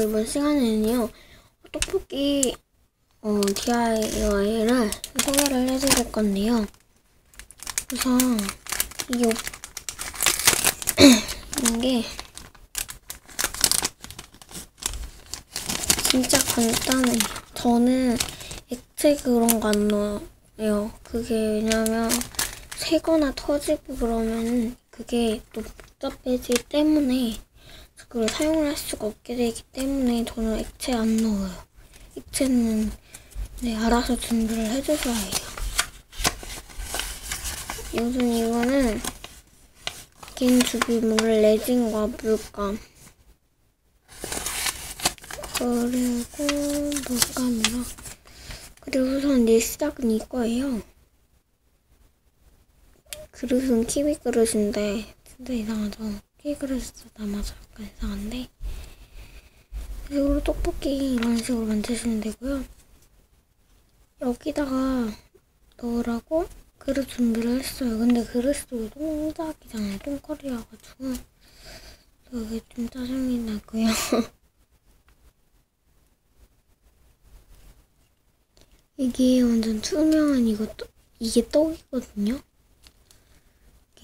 이번 시간에는요 떡볶이 어, DIY를 소개를 해드릴 건데요. 우선 이게 이게 진짜 간단해요 저는 액체 그런 거 안 넣어요. 그게 왜냐면 새거나 터지고 그러면 그게 또 복잡해지기 때문에 그걸 사용을 할 수가 없게 되기 때문에 저는 액체 안 넣어요. 액체는 네, 알아서 준비를 해줘서 해요. 우선 이거는 긴 주비물 레진과 물감 그리고 물감이랑 그리고 우선 내 시작은 이거예요. 그릇은 키위 그릇인데 진짜 이상하죠? 키위 그릇에서 담아서 약간 이상한데 이걸로 떡볶이 이런 식으로 만드시면 되고요. 여기다가 넣으라고 그릇 준비를 했어요. 근데 그릇도 똥작이잖아요. 똥거리여가지고 그게 좀 짜증이 나고요. 이게 완전 투명한 이거 이게 떡이거든요.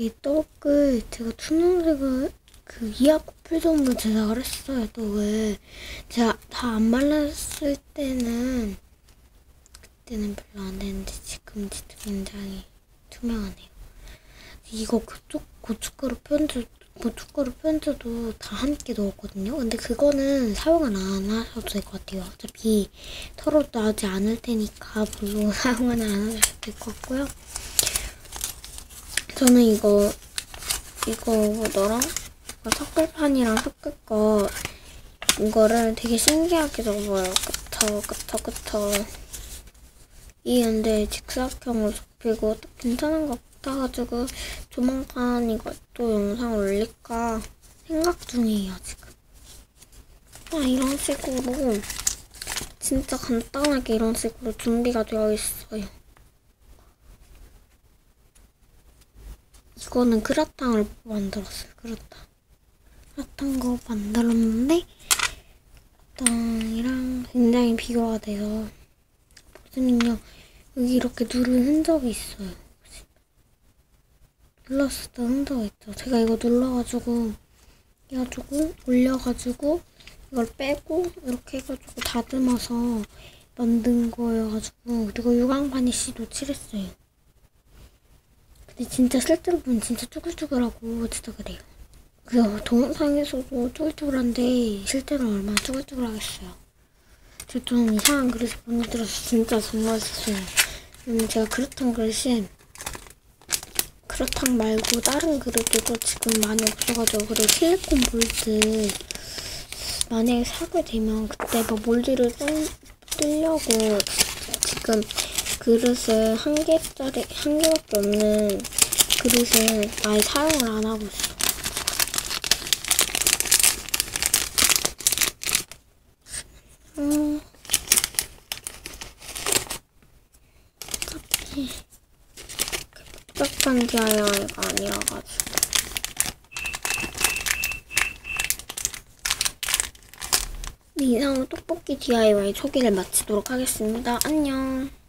이게 떡을 제가 투명색을 그 이하코플 정도 제작을 했어요. 떡을 제가 다 안 말랐을 때는 그때는 별로 안 되는데 지금 굉장히 투명하네요. 이거 그쪽 고춧가루 편주 고춧가루 편주도 다 함께 넣었거든요. 근데 그거는 사용은 안 하셔도 될 것 같아요. 어차피 털어 나지 않을 테니까 별로 사용은 안 하셔도 될 것 같고요. 저는 이거 이거 뭐더라? 섞을판이랑 섞을 거 이거를 되게 신기하게 접어요. 그쵸 그쵸 그쵸. 이 근데 직사각형으로 접히고 또 괜찮은 것 같아가지고 조만간 이것도 영상 올릴까 생각 중이에요 지금. 아 이런 식으로 진짜 간단하게 이런 식으로 준비가 되어 있어요. 이거는 그라탕을 만들었어요. 그라탕. 그라탕 거 만들었는데 그라탕이랑 굉장히 비교가 돼서 보시면요. 여기 이렇게 누른 흔적이 있어요. 눌렀을 때 흔적이 있죠. 제가 이거 눌러가지고 해가지고 올려가지고 이걸 빼고 이렇게 해가지고 다듬어서 만든 거여가지고 그리고 유광 바니쉬도 칠했어요. 진짜 실제로 보면 진짜 쭈글쭈글하고 진짜 그래요. 그 동영상에서도 쭈글쭈글한데 실제로는 얼마나 쭈글쭈글하겠어요. 저 좀 이상한 그릇을 보내드려서 진짜 정말했어요. 음, 제가 그릇한 그릇이 그렇탕 말고 다른 그릇도 지금 많이 없어가지고 그리고 실리콘 몰드 만약에 사게 되면 그때 뭐 몰드를 뜰려고 지금 그릇을 한 개짜리 한 개밖에 없는 그릇을 아예 사용을 안 하고 있어. 음, 딱히 복잡한 DIY가 아니라가지고. 네, 이상으로 떡볶이 DIY 소개를 마치도록 하겠습니다. 안녕.